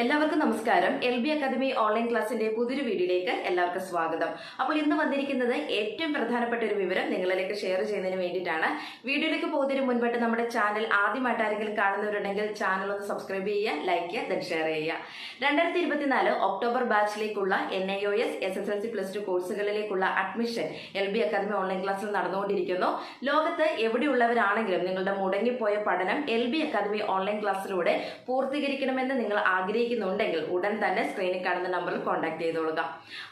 എല്ലാവർക്കും നമസ്കാരം. L B academy online ക്ലാസ്സിന്റെ പുതിയൊരു വീഡിയോയിലേക്ക് എല്ലാവർക്കും സ്വാഗതം. അപ്പോൾ ഇന്ന് വന്നിരിക്കുന്നത് ഏറ്റവും പ്രധാനപ്പെട്ട ഒരു വിവരം നിങ്ങളിലേക്ക് ഷെയർ ചെയ്യുന്നതിന് വേണ്ടിയിട്ടാണ്. വീഡിയോയിലേക്ക് പോകുന്നതിന് മുൻപായിട്ട് നമ്മുടെ ചാനൽ ആദ്യമായിട്ട് ആരെങ്കിലും കാണുന്നവരുണ്ടെങ്കിൽ ചാനൽ ഒന്ന് സബ്സ്ക്രൈബ് ചെയ്യുക ലൈക്ക് ചെയ്യുക ഷെയർ ചെയ്യുക. രണ്ടായിരത്തി ഇരുപത്തിനാല് October ബാച്ചിലേക്കുള്ള N I O S S S L C plus two കോഴ്സുകളിലേക്കുള്ള admission L B academy online ക്ലാസ്സിൽ നടന്നുകൊണ്ടിരിക്കുന്നു. ലോകത്ത് എവിടെയുള്ളവരാണെങ്കിലും നിങ്ങളുടെ മുടങ്ങിപ്പോയ പഠനം എൽ ബി അക്കാദമി ഓൺലൈൻ ക്ലാസ്സിലൂടെ പൂർത്തീകരിക്കണമെന്ന് നിങ്ങൾ ആഗ്രഹിക്കുന്നുണ്ടെങ്കിൽ ഉടൻ തന്നെ സ്ക്രീനിൽ കാണുന്ന നമ്പറിൽ കോൺടാക്ട് ചെയ്തോളുക.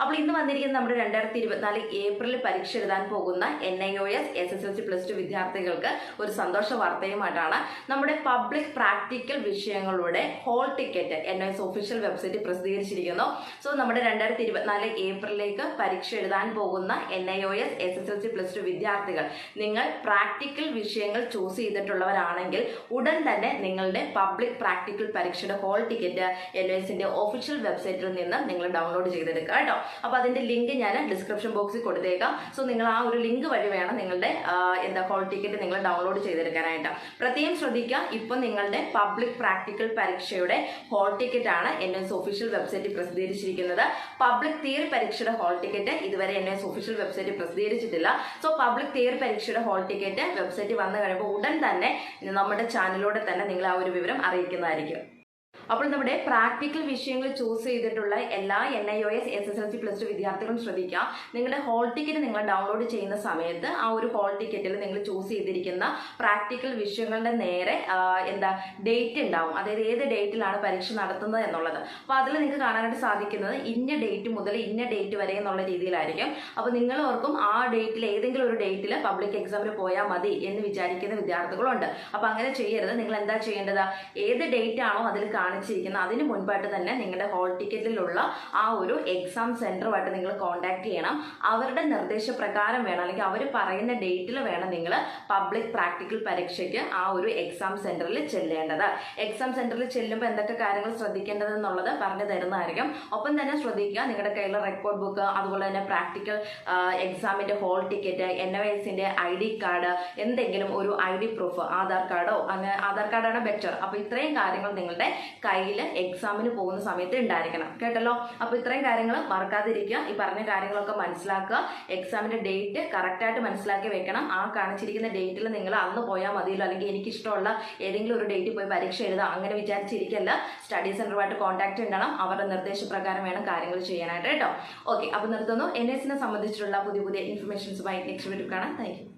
അപ്പോൾ ഇന്ന് വന്നിരിക്കുന്ന നമ്മുടെ രണ്ടായിരത്തി ഇരുപത്തിനാല് ഏപ്രിലിൽ പരീക്ഷ എഴുതാൻ പോകുന്ന N I O S S S L C plus two വിദ്യാർത്ഥികൾക്ക് ഒരു സന്തോഷ വാർത്തയുമായിട്ടാണ് നമ്മുടെ പബ്ലിക് പ്രാക്ടിക്കൽ വിഷയങ്ങളുടെ hall ticket N I S official website പ്രസിദ്ധീകരിച്ചിരിക്കുന്നു. So നമ്മുടെ രണ്ടായിരത്തി ഇരുപത്തിനാല് ഏപ്രിലേക്ക് പരീക്ഷ എഴുതാൻ പോകുന്ന N I O S S S L C plus two വിദ്യാർത്ഥികൾ നിങ്ങൾ പ്രാക്ടിക്കൽ വിഷയങ്ങൾ ചൂസ് ചെയ്തിട്ടുള്ളവരാണെങ്കിൽ ഉടൻ തന്നെ നിങ്ങളുടെ പബ്ലിക് പ്രാക്ടിക്കൽ പരീക്ഷയുടെ ഹോൾ ടിക്കറ്റ് എൻ ഓഫീഷ്യൽ വെബ്സൈറ്റിൽ നിന്ന് നിങ്ങൾ ഡൗൺലോഡ് ചെയ്തെടുക്കുക കേട്ടോ. അപ്പോൾ അതിന്റെ ലിങ്ക് ഞാൻ ഡിസ്ക്രിപ്ഷൻ ബോക്സിൽ കൊടുത്തേക്കാം. സോ നിങ്ങൾ ആ ഒരു ലിങ്ക് വഴി വേണം നിങ്ങളുടെ എന്താ ഹോൾ ടിക്കറ്റ് നിങ്ങൾ ഡൗൺലോഡ് ചെയ്തെടുക്കാനായിട്ട്. പ്രത്യേകം ശ്രദ്ധിക്കുക ഇപ്പം നിങ്ങളുടെ പബ്ലിക് പ്രാക്ടിക്കൽ പരീക്ഷയുടെ ഹോൾ ടിക്കറ്റ് ആണ് എൻ എസ് ഒഫീഷ്യൽ വെബ്സൈറ്റിൽ പ്രസിദ്ധീകരിച്ചിരിക്കുന്നത്. പബ്ലിക് തിയറി പരീക്ഷയുടെ ഹോൾ ടിക്കറ്റ് ഇതുവരെ എൻ എസ് ഒഫീഷ്യൽ വെബ്സൈറ്റിൽ പ്രസിദ്ധീകരിച്ചിട്ടില്ല. സോ പബ്ലിക് തിയറി പരീക്ഷയുടെ ഹോൾ ടിക്കറ്റ് വെബ്സൈറ്റ് വന്നു കഴിയുമ്പോൾ ഉടൻ തന്നെ നമ്മുടെ ചാനലിലൂടെ തന്നെ നിങ്ങൾ ആ ഒരു വിവരം അറിയിക്കുന്നതായിരിക്കും. അപ്പോൾ നമ്മുടെ പ്രാക്ടിക്കൽ വിഷയങ്ങൾ ചൂസ് ചെയ്തിട്ടുള്ള എല്ലാ N I O S S S L C plus two വിദ്യാർത്ഥികളും ശ്രദ്ധിക്കുക. നിങ്ങളുടെ ഹോൾ ടിക്കറ്റ് നിങ്ങൾ ഡൗൺലോഡ് ചെയ്യുന്ന സമയത്ത് ആ ഒരു ഹോൾ ടിക്കറ്റിൽ നിങ്ങൾ ചൂസ് ചെയ്തിരിക്കുന്ന പ്രാക്ടിക്കൽ വിഷയങ്ങളുടെ നേരെ എന്താ ഡേറ്റ് ഉണ്ടാവും. അതായത് ഏത് ഡേറ്റിലാണ് പരീക്ഷ നടത്തുന്നത് എന്നുള്ളത്. അപ്പോൾ അതിൽ നിങ്ങൾക്ക് കാണാനായിട്ട് സാധിക്കുന്നത് ഇന്ന ഡേറ്റ് മുതൽ ഇന്ന ഡേറ്റ് വരെ എന്നുള്ള രീതിയിലായിരിക്കും. അപ്പോൾ നിങ്ങൾ ഓർക്കും ആ ഡേറ്റിൽ ഏതെങ്കിലും ഒരു ഡേറ്റിൽ പബ്ലിക് എക്സാമിന് പോയാൽ മതി എന്ന് വിചാരിക്കുന്ന വിദ്യാർത്ഥികളുണ്ട്. അപ്പോൾ അങ്ങനെ ചെയ്യരുത്. നിങ്ങൾ എന്താ ചെയ്യേണ്ടത്? ഏത് ഡേറ്റ് ആണോ അതിൽ കാണിച്ചിരിക്കുന്നത്. അതിന് മുൻപായിട്ട് തന്നെ നിങ്ങളുടെ ഹോൾ ടിക്കറ്റിലുള്ള ആ ഒരു എക്സാം സെന്ററുമായിട്ട് നിങ്ങൾ കോൺടാക്ട് ചെയ്യണം. അവരുടെ നിർദ്ദേശപ്രകാരം വേണം. അല്ലെങ്കിൽ അവർ പറയുന്ന ഡേറ്റിൽ വേണം നിങ്ങൾ പബ്ലിക് പ്രാക്ടിക്കൽ പരീക്ഷയ്ക്ക് ആ ഒരു എക്സാം സെന്ററിൽ ചെല്ലേണ്ടത്. എക്സാം സെന്ററിൽ ചെല്ലുമ്പോൾ എന്തൊക്കെ കാര്യങ്ങൾ ശ്രദ്ധിക്കേണ്ടതെന്നുള്ളത് പറഞ്ഞു തരുന്നതായിരിക്കും. ഒപ്പം തന്നെ ശ്രദ്ധിക്കുക നിങ്ങളുടെ കയ്യിൽ റെക്കോർഡ് ബുക്ക് അതുപോലെ തന്നെ പ്രാക്ടിക്കൽ എക്സാമിന്റെ ഹോൾ ടിക്കറ്റ് എൻ ഐ എസിന്റെ ഐ ഡി കാർഡ് എന്തെങ്കിലും ഒരു ഐ ഡി പ്രൂഫ് ആധാർ കാർഡോ അങ്ങനെ ആധാർ കാർഡാണ് ബെറ്റർ അപ്പോൾ ഇത്രയും കാര്യങ്ങൾ നിങ്ങളുടെ കയ്യിൽ എക്സാമിന് പോകുന്ന സമയത്ത് ഉണ്ടായിരിക്കണം. കേട്ടല്ലോ? അപ്പോൾ ഇത്രയും കാര്യങ്ങൾ മറക്കാതിരിക്കുക. ഈ പറഞ്ഞ കാര്യങ്ങളൊക്കെ മനസ്സിലാക്കുക. എക്സാമിന്റെ ഡേറ്റ് കറക്റ്റായിട്ട് മനസ്സിലാക്കി വെക്കണം. ആ കാണിച്ചിരിക്കുന്ന ഡേറ്റിൽ നിങ്ങൾ അന്ന് പോയാൽ മതിയല്ലോ. അല്ലെങ്കിൽ എനിക്കിഷ്ടമുള്ള ഏതെങ്കിലും ഒരു ഡേറ്റിൽ പോയി പരീക്ഷ എഴുതാം. അങ്ങനെ വിചാരിച്ചിരിക്കല്ല. സ്റ്റഡി സെന്ററുമായിട്ട് കോൺടാക്ട് ഉണ്ടാവണം അവരുടെ നിർദ്ദേശപ്രകാരം വേണം കാര്യങ്ങൾ ചെയ്യാനായിട്ട്. കേട്ടോ? ഓക്കെ അപ്പോൾ നിർത്തുന്നു. എൻ എസിനെ സംബന്ധിച്ചിട്ടുള്ള പുതിയ പുതിയ ഇൻഫർമേഷൻസുമായി നെക്സ്റ്റ് വീഡിയോ കാണാം. താങ്ക്